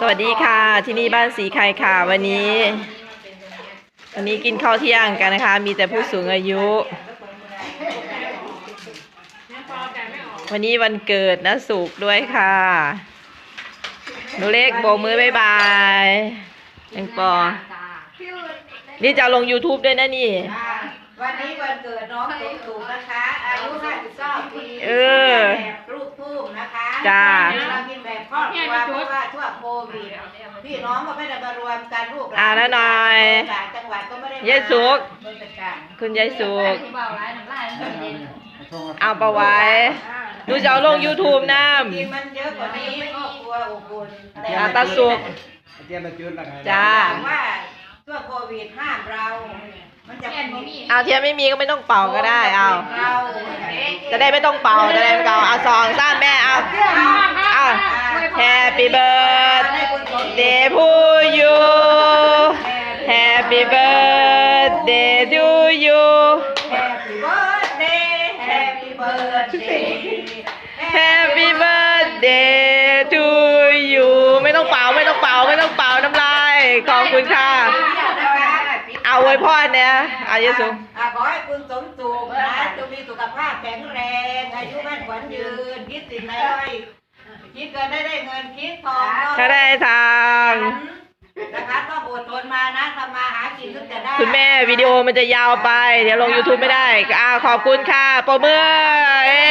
สวัสดีค่ะ ที่นี่บ้านสีไข่ค่ะ วันนี้ วันนี้กินข้าวเที่ยงกันนะคะ มีแต่ผู้สูงอายุ วันนี้วันเกิดนะสุกร์ด้วยค่ะหนูเล็กโบกมือบายบายยังปอ นี่จะเอาลง YouTube ด้วยนะนี่ วันนี้วันเกิดน้องสมสูงนะคะ อายุ 59 ปีเออแบบลูกทุ่งนะคะจ้า เรากินแบบคร อบครัวเพราะว่าทั่วโควิดพี่น้องก็ไม่ได้มารวมกันลูกหลอ่าแล้วหน่อยจังหวัดก็ไม่ได้มยายสุก คุณยายสุกเบาร้ายน้ำลายมันเย็นเอาปไว้หนูจะเอาลง YouTube น้จริงมันเยอะกว่านี้ครอบครัวอบอุ่นแต่อาตาสุกเตรียมมาจุดแล้วกันจ้าว่าทั่วโควิดห้ามเรามันจะเย็นบ่มีเอาเทียนไม่มีก็ไม่ต้องเป่าก็ได้เอา จะได้ไม่ต้องเป่าจะได้ไม่ต้องเอาเอาซองสร้างแม่เอาเอา Happy birthday to you Happy birthday to you Happy birthday Happy birthday Happy birthday to you ไม่ต้องเป่าไม่ต้องเป่าไม่ต้องเป่าน้ำลายขอบคุณค่ะ เอาไว้พ่อเนี่ยอายุสูงอะขอให้คุณสมสุขนะจงมีสุขภาพแข็งแรง อายุมั่นขวัญยืนคิดสิ่งไหนไว้ คิดเกินได้ได้เงินคิดทองถ้าได้ทาง นะคะต้องอดทนมานะทำมาหากินถึงจะได้คุณแม่วิดีโอมันจะยาวไป เดี๋ยวลง YouTube ไม่ได้อ่าขอบคุณค่ะปรบมือเอ้